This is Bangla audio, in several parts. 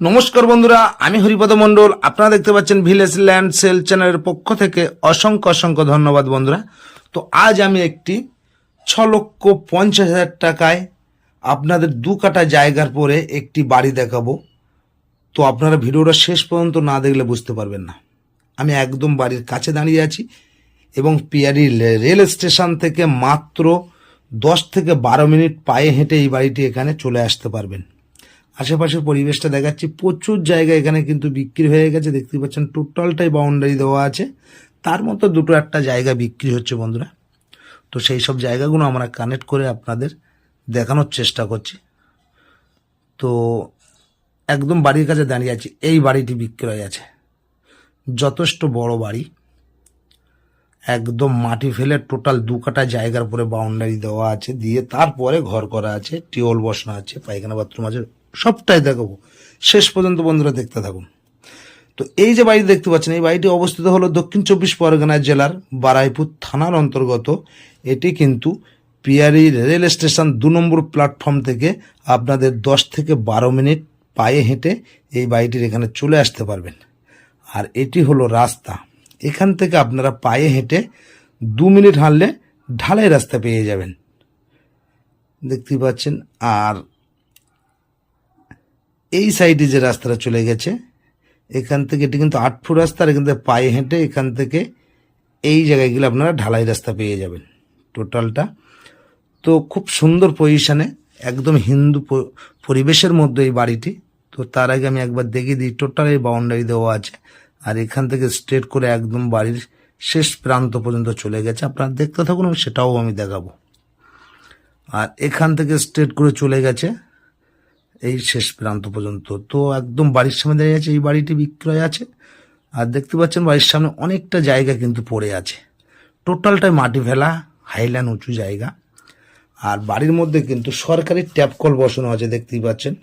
নমস্কার বন্ধুরা, আমি হরিপদ মণ্ডল। আপনারা দেখতে পাচ্ছেন ভিলেজ ল্যান্ড সেল চ্যানেলের পক্ষ থেকে অসংখ্য অসংখ্য ধন্যবাদ বন্ধুরা। তো আজ আমি একটি ছ লক্ষ পঞ্চাশ হাজার টাকায় আপনাদের দু কাটা জায়গার পরে একটি বাড়ি দেখাবো। তো আপনারা ভিডিওটা শেষ পর্যন্ত না দেখলে বুঝতে পারবেন না। আমি একদম বাড়ির কাছে দাঁড়িয়ে আছি এবং পিয়ারি রেল স্টেশন থেকে মাত্র দশ থেকে বারো মিনিট পায়ে হেঁটে এই বাড়িটি এখানে চলে আসতে পারবেন। আশেপাশের পরিবেশটা দেখাচ্ছি। প্রচুর জায়গা এখানে কিন্তু বিক্রি হয়ে গেছে। দেখতে পাচ্ছেন, টোটালটাই বাউন্ডারি দেওয়া আছে। তার মতো দুটো একটা জায়গা বিক্রি হচ্ছে বন্ধুরা। তো সেই সব জায়গাগুলো আমরা কানেক্ট করে আপনাদের দেখানোর চেষ্টা করছি। তো একদম বাড়ির কাছে দাঁড়িয়ে আছি। এই বাড়িটি বিক্রয় আছে। যথেষ্ট বড় বাড়ি। একদম মাটি ফেলে টোটাল দু কাটা জায়গার উপরে বাউন্ডারি দেওয়া আছে। দিয়ে তারপরে ঘর করা আছে, টিউবওয়েল বসানো আছে, পায়খানা বাথরুম আছে। সবটাই দেখাবো। শেষ পর্যন্ত বন্ধুরা দেখতে থাকুন। তো এই যে বাড়ি দেখতে পাচ্ছেন, এই বাড়িটি অবস্থিত হলো দক্ষিণ চব্বিশ পরগনা জেলার বারাইপুর থানার অন্তর্গত। এটি কিন্তু পিয়ারি রেল স্টেশন দু নম্বর প্ল্যাটফর্ম থেকে আপনাদের দশ থেকে বারো মিনিট পায়ে হেঁটে এই বাড়িটির এখানে চলে আসতে পারবেন। আর এটি হলো রাস্তা। এখান থেকে আপনারা পায়ে হেঁটে দু মিনিট হাঁটলে ঢালাই রাস্তা পেয়ে যাবেন। দেখতেই পাচ্ছেন, আর এই সাইডে যে রাস্তাটা চলে গেছে, এখান থেকে এটি কিন্তু আট ফুট রাস্তা, আর এখান থেকে পায়ে হেঁটে এখান থেকে এই জায়গায় গেলে আপনারা ঢালাই রাস্তা পেয়ে যাবেন টোটালটা। তো খুব সুন্দর পজিশনে একদম হিন্দু পরিবেশের মধ্যে এই বাড়িটি। তো তার আগে আমি একবার দেখিয়ে দিই, টোটাল এই বাউন্ডারি দেওয়া আছে। আর এখান থেকে স্ট্রেট করে একদম বাড়ির শেষ প্রান্ত পর্যন্ত চলে গেছে। আপনারা দেখতে থাকুন, আমি সেটাও আমি দেখাবো। আর এখান থেকে স্ট্রেট করে চলে গেছে এই শেষ প্রান্ত পর্যন্ত। তো একদম বাড়ির সামনে দাঁড়িয়ে আছে, এই বাড়িটি বিক্রয় আছে। আর দেখতে পাচ্ছেন বাড়ির সামনে অনেকটা জায়গা কিন্তু পড়ে আছে। টোটালটাই মাটি ফেলা হাইল্যান্ড উঁচু জায়গা। আর বাড়ির মধ্যে কিন্তু সরকারি ট্যাপ কল বসানো আছে, দেখতেই পাচ্ছেন।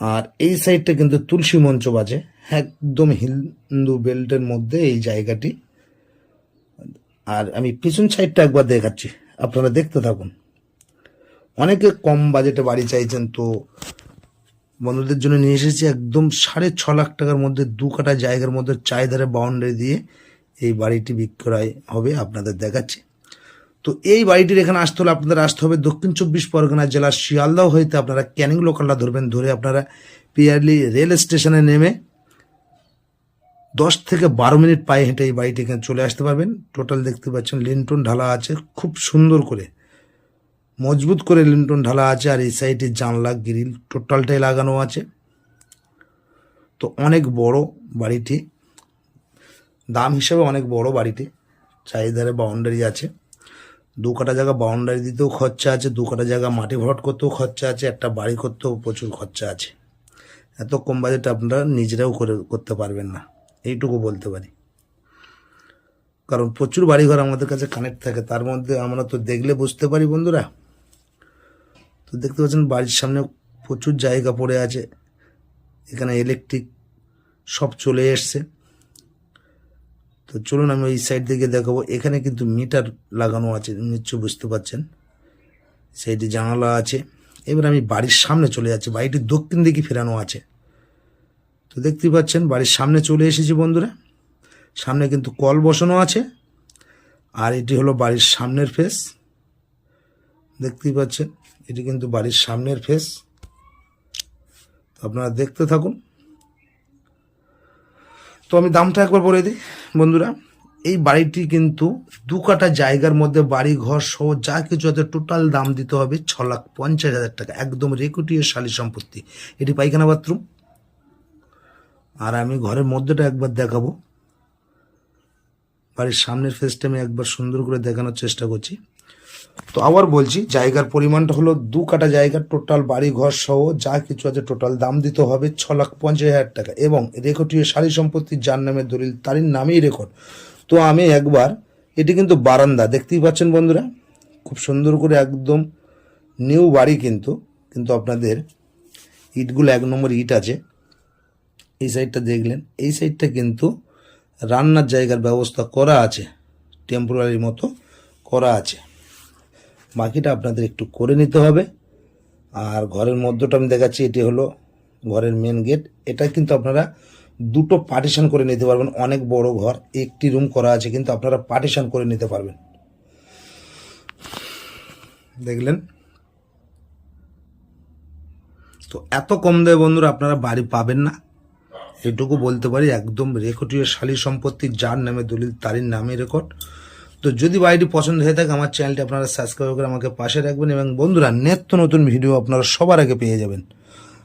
আর এই সাইডটা কিন্তু তুলসী মঞ্চ বাজে একদম হিন্দু বেল্টের মধ্যে এই জায়গাটি। আর আমি পিছন সাইডটা একবার দেখাচ্ছি, আপনারা দেখতে থাকুন। অনেকে কম বাজেটে বাড়ি চাইছেন তো। বন্ধুদের জন্য নিয়ে এসেছি একদম সাড়ে ছ লাখ টাকার মধ্যে দু কাটা জায়গার মধ্যে চারিধারে বাউন্ডারি দিয়ে এই বাড়িটি বিক্রয় হবে আপনাদের দেখাচ্ছি। তো এই বাড়িটির এখানে আসতে হলে আপনাদের আসতে হবে দক্ষিণ চব্বিশ পরগনা জেলার শিয়ালদাহ হইতে আপনারা ক্যানিং লোকালটা ধরবেন, ধরে আপনারা পিয়ারলি রেল স্টেশনে নেমে দশ থেকে বারো মিনিট পায়ে হেঁটে এই বাড়িটি এখানে চলে আসতে পারবেন। টোটাল দেখতে পাচ্ছেন লিন্টন ঢালা আছে, খুব সুন্দর করে। মজবুত করে লিন্টন ঢালা আছে আর এই সাইডে জানলা, গ্রিল, টোটালটাই লাগানো আছে। তো অনেক বড় বাড়িটি, দাম হিসেবে অনেক বড় বাড়িটি, চারিধারে বাউন্ডারি আছে। দু কাটা জায়গা বাউন্ডারি দিতেও খরচা আছে, দু কাটা জায়গা মাটি ভরাট করতেও খরচা আছে, একটা বাড়ি করতেও প্রচুর খরচা আছে। এত কম বাজেটে আপনারা নিজেরাও করে, করতে পারবেন না, এইটুকু বলতে পারি। কারণ প্রচুর বাড়িঘর আমাদের কাছে কানেক্ট থাকে, তার মধ্যে আমরা তো দেখলে বুঝতে পারি বন্ধুরা। দেখতে পাচ্ছেন বাড়ির সামনে প্রচুর জায়গা পড়ে আছে। এখানে ইলেকট্রিক সব চলে এসছে। তো চলুন আমি ওই সাইড থেকে দেখাবো। এখানে কিন্তু মিটার লাগানো আছে নিশ্চয় বুঝতে পারছেন। সাইডে জানালা আছে। এবার আমি বাড়ির সামনে চলে যাচ্ছি। বাড়িটি দক্ষিণ দিকে ফেরানো আছে। তো দেখতেই পাচ্ছেন বাড়ির সামনে চলে এসেছি বন্ধুরা। সামনে কিন্তু কল বসানো আছে। আর এটি হলো বাড়ির সামনের ফেস দেখতেই পাচ্ছেন। এটি কিন্তু বাড়ির সামনের ফেস আপনারা দেখতে থাকুন। তো আমি দামটা একবার বলে দিই, বন্ধুরা। এই বাড়িটি কিন্তু দু কাটা জায়গার মধ্যে বাড়ি, ঘর সহ যা কিছু আছে টোটাল দাম দিতে হবে ছ লাখ পঞ্চাশ হাজার টাকা, একদম রেকুটিও শালি সম্পত্তি। এটি পায়খানা বাথরুম আর আমি ঘরের মধ্যেটা একবার দেখাবো। বাড়ির সামনের ফেসটা আমি একবার সুন্দর করে দেখানোর চেষ্টা করছি। তো আবার বলছি, জায়গার পরিমাণটা হলো দু কাটা জায়গার টোটাল বাড়ি ঘর সহ যা কিছু আছে টোটাল দাম দিতে হবে ছ লাখ পঞ্চাশ হাজার টাকা। এবং রেকর্ডীয় সারি সম্পত্তি, যার নামে দলিল, তারই নামেই রেকর্ড। তো আমি একবার, এটি কিন্তু বারান্দা, দেখতেই পাচ্ছেন বন্ধুরা, খুব সুন্দর করে একদম নিউ বাড়ি কিন্তু কিন্তু আপনাদের ইটগুলো এক নম্বর ইট আছে। এই সাইডটা দেখলেন, এই সাইডটা কিন্তু রান্নার জায়গার ব্যবস্থা করা আছে টেম্পোরারি মতো করা আছে। বাকিটা আপনাদের একটু করে নিতে হবে। আর ঘরের মধ্যটা আমি দেখাচ্ছি, এটি হলো ঘরের মেন গেট এটা কিন্তু আপনারা দুটো পার্টিশন করে নিতে পারবেন, অনেক বড় ঘর, একটি রুম করা আছে, কিন্তু আপনারা পার্টিশন করে নিতে পারবেন। দেখলেন? তো এত কম দেয় বন্ধুরা আপনারা বাড়ি পাবেন না। এটুকু বলতে পারি, একদম রেকর্ডীয় শালী সম্পত্তি, যার নামে দলিল, তারই নামে রেকর্ড তো যদি বাড়িটি পছন্দ হয়ে থাকে, আমার চ্যানেলটি আপনারা সাবস্ক্রাইব করে আমাকে পাশে রাখবেন এবং বন্ধুরা, নিত্য নতুন ভিডিও আপনারা সবার আগে পেয়ে যাবেন।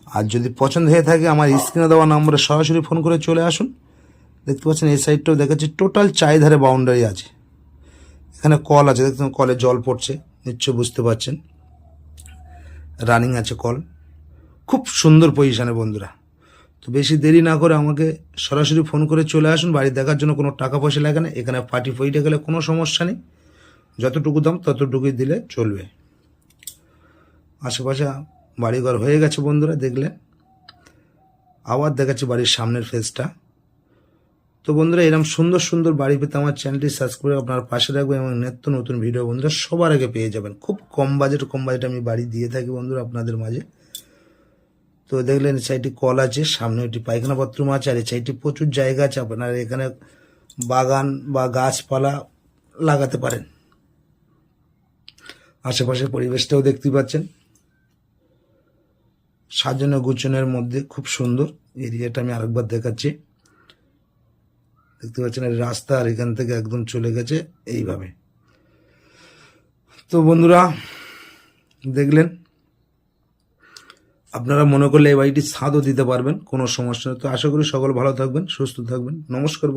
আর যদি পছন্দ হয়ে থাকে, আমার স্ক্রিনে দেওয়া নম্বরে সরাসরি ফোন করে চলে আসুন। দেখতে পাচ্ছেন, এই সাইডটাও দেখাচ্ছি, টোটাল চারিধারে বাউন্ডারি আছে। এখানে কল আছে, দেখতে কলে জল পড়ছে নিশ্চয় বুঝতে পারছেন। রানিং আছে কল। খুব সুন্দর পজিশানে বন্ধুরা। তো বেশি দেরি না করে আমাকে সরাসরি ফোন করে চলে আসুন। বাড়ি দেখার জন্য কোনো টাকা পয়সা লাগে না। এখানে পার্টি ফইটে গেলে কোনো সমস্যা নেই। যতটুকু দাম ততটুকুই দিলে চলবে। আশেপাশে বাড়িঘর হয়ে গেছে বন্ধুরা, দেখলেন। আবার দেখাচ্ছি বাড়ির সামনের ফেসটা তো বন্ধুরা এরকম সুন্দর সুন্দর বাড়ি পেতে আমার চ্যানেলটি সাবস্ক্রাইব করে আপনার পাশে রাখবেন এবং নিত্য নতুন ভিডিও বন্ধুরা সবার আগে পেয়ে যাবেন। খুব কম বাজেট কম বাজেট আমি বাড়ি দিয়ে থাকি বন্ধুরা আপনাদের মাঝে। তো দেখলেন এই সাইডটি কল আছে, সামনে একটি পায়খানা বাথরুম আছে, আর এই সাইডটি প্রচুর জায়গা আছে, আপনার এখানে বাগান বা গাছপালা লাগাতে পারেন। আশেপাশের পরিবেশটাও দেখতে পাচ্ছেন। সাজানো গুছানোর মধ্যে খুব সুন্দর। এরিয়াটা আমি আরেকবার দেখাচ্ছি। দেখতে পাচ্ছেন রাস্তা আর এখান থেকে একদম চলে গেছে, এইভাবে। তো বন্ধুরা, দেখলেন আপনারা মনে করলে এই বাড়িটি ছাদও দিতে পারবেন, কোনো সমস্যা নেই তো আশা করি সকল ভালো থাকবেন, সুস্থ থাকবেন নমস্কার।